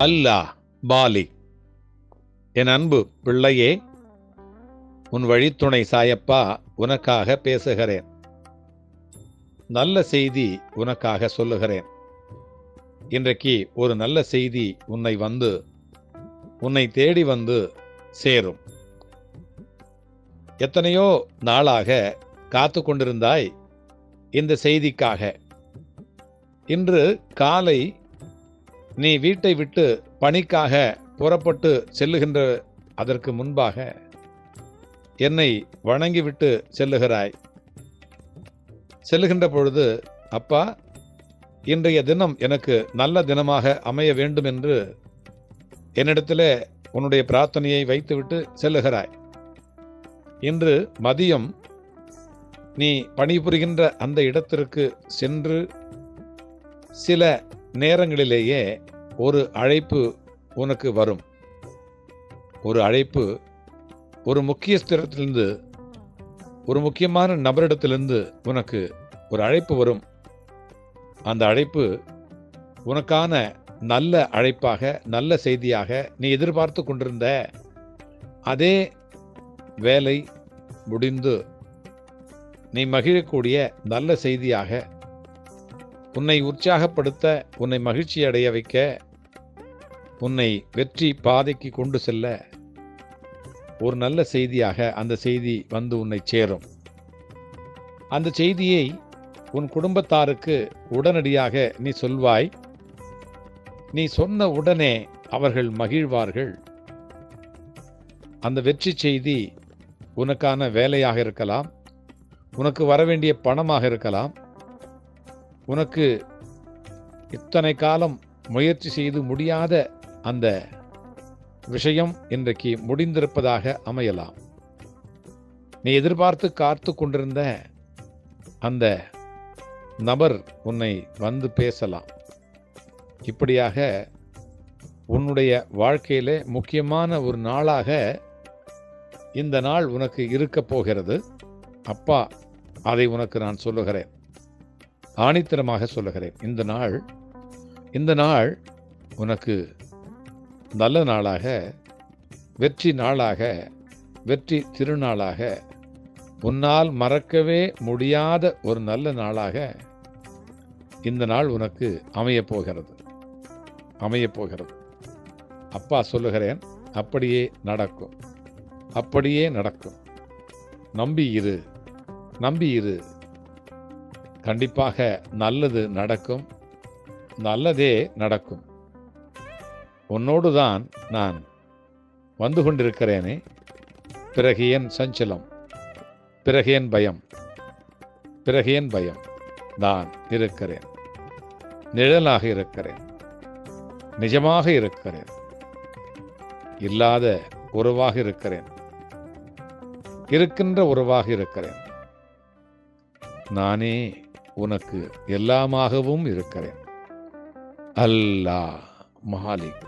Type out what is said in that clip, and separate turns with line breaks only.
அல்லாஹ் poly. என் அன்பு பிள்ளையே உன் வழித்துணை சாயப்பா உனக்காக பேசுகிறேன். நல்ல செய்தி உனக்காக சொல்லுகிறேன். இன்றைக்கு ஒரு நல்ல செய்தி உன்னை வந்து உன்னை தேடி வந்து சேரும். எத்தனையோ நாளாக காத்து கொண்டிருந்தாய் இந்த செய்திக்காக. இன்று காலை நீ வீட்டை விட்டு பணிக்காக புறப்பட்டு செல்லுகின்ற அதற்கு முன்பாக என்னை வணங்கிவிட்டு செல்லுகிறாய். செல்லுகின்ற பொழுது அப்பா இன்றைய தினம் எனக்கு நல்ல தினமாக அமைய வேண்டும் என்று என்னிடத்தில் உன்னுடைய பிரார்த்தனையை வைத்துவிட்டு செல்லுகிறாய். இன்று மதியம் நீ பணிபுரிகின்ற அந்த இடத்திற்கு சென்று சில நேரங்களிலேயே ஒரு அழைப்பு உனக்கு வரும். ஒரு அழைப்பு ஒரு முக்கியஸ்திரத்திலிருந்து ஒரு முக்கியமான நபரிடத்திலிருந்து உனக்கு ஒரு அழைப்பு வரும். அந்த அழைப்பு உனக்கான நல்ல அழைப்பாக நல்ல செய்தியாக நீ எதிர்பார்த்து கொண்டிருந்த அதே வேலை முடிந்து நீ மகிழக்கூடிய நல்ல செய்தியாக உன்னை உற்சாகப்படுத்த உன்னை மகிழ்ச்சி அடைய வைக்க உன்னை வெற்றி பாதைக்கு கொண்டு செல்ல ஒரு நல்ல செய்தியாக அந்த செய்தி வந்து உன்னை சேரும். அந்த செய்தியை உன் குடும்பத்தாருக்கு உடனடியாக நீ சொல்வாய். நீ சொன்ன உடனே அவர்கள் மகிழ்வார்கள். அந்த வெற்றி செய்தி உனக்கான வேலையாக இருக்கலாம். உனக்கு வரவேண்டிய பணமாக இருக்கலாம். உனக்கு இத்தனை காலம் முயற்சி செய்து முடியாத அந்த விஷயம் இன்றைக்கு முடிந்திருப்பதாக அமையலாம். நீ எதிர்பார்த்து காத்து கொண்டிருந்த அந்த நபர் உன்னை வந்து பேசலாம். இப்படியாக உன்னுடைய வாழ்க்கையிலே முக்கியமான ஒரு நாளாக இந்த நாள் உனக்கு இருக்கப் போகிறது. அப்பா அதை உனக்கு நான் சொல்லுகிறேன். ஆணித்தரமாக சொல்லுகிறேன். இந்த நாள் இந்த நாள் உனக்கு நல்ல நாளாக வெற்றி நாளாக வெற்றி திருநாளாக உன்னால் மறக்கவே முடியாத ஒரு நல்ல நாளாக இந்த நாள் உனக்கு அமையப் போகிறது. அமையப் போகிறது. அப்பா சொல்லுகிறேன் அப்படியே நடக்கும் அப்படியே நடக்கும் நம்பி இரு. நம்பி இரு. கண்டிப்பாக நல்லது நடக்கும். நல்லதே நடக்கும். உன்னோடு தான் நான் வந்து கொண்டிருக்கிறேனே. பிறகு என் சஞ்சலம். பிறகு என் பயம். பிறகு என் பயம். நான் இருக்கிறேன். நிழலாக இருக்கிறேன். நிஜமாக இருக்கிறேன். இல்லாத உறவாக இருக்கிறேன். இருக்கின்ற உறவாக இருக்கிறேன். நானே உனக்கு எல்லாமாகவும் இருக்கிறேன். அல்லாஹ். महालेख।